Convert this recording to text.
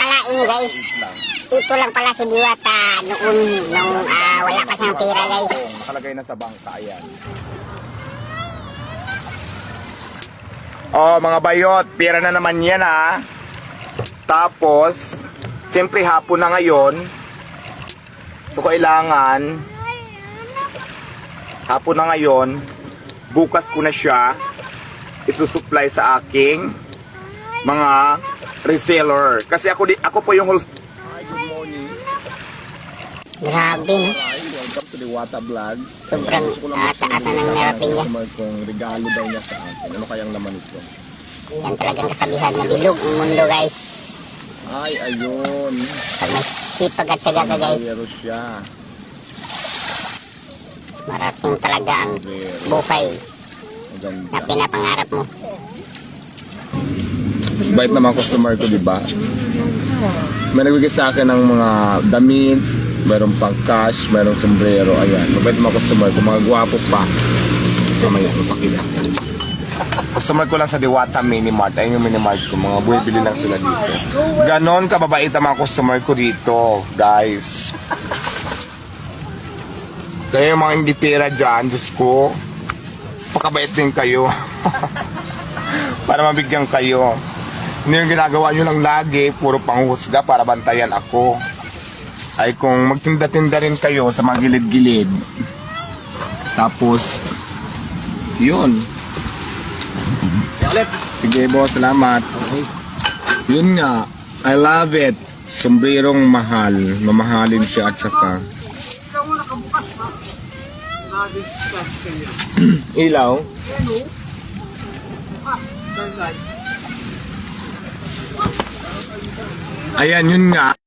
akalain nyo guys, ito lang pala si Diwata noon, nung ah, wala pa siyang pera guys. Nakalagay na sa bangka, ayan. Oh, mga bayot, pera na naman yan ha. Tapos, siyempre hapon na ngayon. So, kailangan, hapon na ngayon, bukas ko na siya isusupply sa aking mga reseller. Kasi ako, di, ako po yung host. Hi, good morning. Grabe no, Hi, welcome to the Wata Vlogs. sobrang na ng narapin niya. Kung regalo daw niya sa akin. Ano kayang laman ito? Yan talagang kasabihan na bilog ang mundo guys. Ay, ayun. Pag may sipag at syaga ka guys, Mayroon siya. marating talaga ang buhay na pinapangarap mo. Bait naman customer ko, di ba? May nagbigay sa akin ng mga damit, mayroong pang cash, mayroong sombrero, ayan. Mabait naman customer ko, mga gwapo pa. Mamaya, mapakita. Customer ko lang sa Diwata Mini Mart. Ayun yung mini mart ko. Mga buwibili lang sila dito. Ganon kababait ang mga customer ko dito, guys. Kaya yung mga hindi pera dyan, Diyos ko, pakabait din kayo. para mabigyan kayo. Hindi yung ginagawa nyo lang lagi, puro panghusga para bantayan ako. Ay kung magtinda-tinda rin kayo sa mga gilid-gilid. Tapos, yun. Sige boss, salamat. Yun nga, I love it. Sombrerong mahal. Mamahalin siya at saka. Ikaw mo nakabukas niya. Ilaw. Ano? Ah, Ayan, yun nga.